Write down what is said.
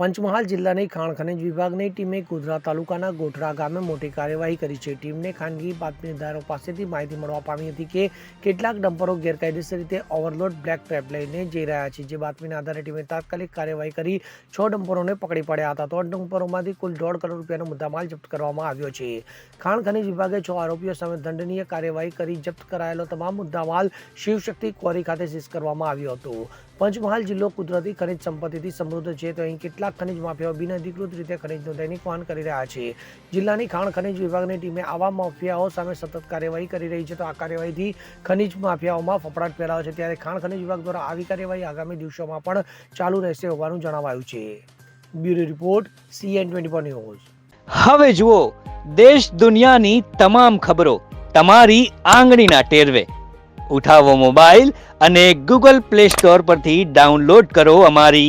પંચમહાલ જિલ્લાની ખાણ ખનિજ વિભાગની ટીમે ગોધરા તાલુકાના ગોઠરા ગામે મોટી કાર્યવાહી કરી છે. ટીમને ખાનગી બાતમીદારો પાસેથી માહિતી મળવા પામી હતી કે કેટલાક ડમ્પરો ગેરકાયદેસર રીતે ઓવરલોડ બ્લેક ટ્રેપ લઈને જઈ રહ્યા છે. જે બાતમીના આધારે ટીમે તાત્કાલિક કાર્યવાહી કરી છ ડમ્પરોને પકડી પડ્યા હતા. ત્રણ ડમ્પરોમાંથી કુલ દોઢ કરોડ રૂપિયાનો મુદ્દામાલ જપ્ત કરવામાં આવ્યો છે. ખાણ ખનિજ વિભાગે છ આરોપીઓ સામે દંડનીય કાર્યવાહી કરી જપ્ત કરાયેલો તમામ મુદ્દામાલ શિવશક્તિ ક્વોરી ખાતે સીઝ કરવામાં આવ્યો હતો. પંચમહાલ જિલ્લો કુદરતી ખનિજ સંપત્તિથી સમૃદ્ધ છે. તો અહીં કેટલાક ખનિજ માફિયાઓ બિનઅધિકૃત રીતે ખનિજનું દૈનિક વહન કરી રહ્યા છે. જિલ્લાની ખાણ ખનિજ વિભાગની ટીમે આવા માફિયાઓ સામે સતત કાર્યવાહી કરી રહી છે તો આ કાર્યવાહીથી ખનિજ માફિયાઓમાં ફફડાટ ફેલાયો છે. ત્યારે ખાણ ખનિજ વિભાગ દ્વારા આવી કાર્યવાહી આગામી દિવસોમાં પણ ચાલુ રહેશે હોવાનું જણાવાયું છે. Bureau report CN twenty four news. હવે જુઓ, દેશ દુનિયાની તમામ ખબરો તમારી આંગળીના ટેરવે. ઉઠાવો મોબાઈલ અને ગૂગલ પ્લે સ્ટોર પરથી ડાઉનલોડ કરો અમારી